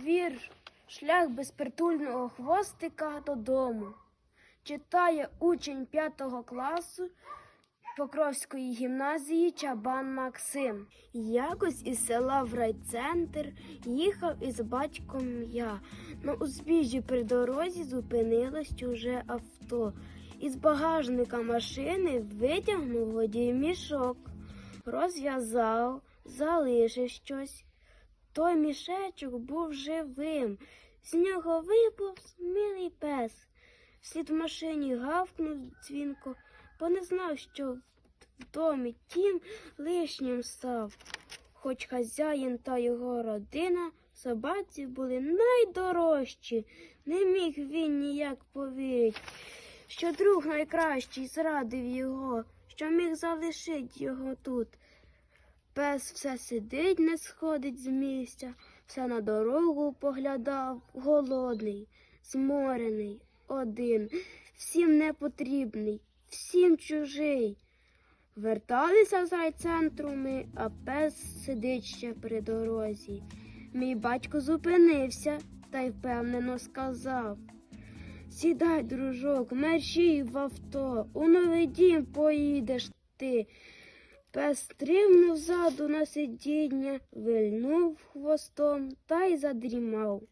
Вір, шлях безпритульного хвостика додому. Читає учень п'ятого класу Покровської гімназії Чабан Максим. Якось із села в райцентр їхав із батьком я. На узбіжжі при дорозі зупинилось чуже авто. Із багажника машини витягнув водій мішок, розв'язав, залишив щось. Той мішечок був живим. З нього виповз милий пес. Вслід в машині гавкнув дзвінко, бо не знав, що в домі тім лишнім став. Хоч хазяїн та його родина собаці були найдорожчі, не міг він ніяк повірити, що друг найкращий зрадив його, що міг залишити його тут. Пес все сидить, не сходить з місця, все на дорогу поглядав, голодний, зморений, один, всім непотрібний, всім чужий. Верталися з райцентру ми, а пес сидить ще при дорозі. Мій батько зупинився та й впевнено сказав. Сідай, дружок, мерщій в авто, у новий дім поїдеш ти. Пес стрибнув ззаду на сидіння, вильнув хвостом та й задрімав.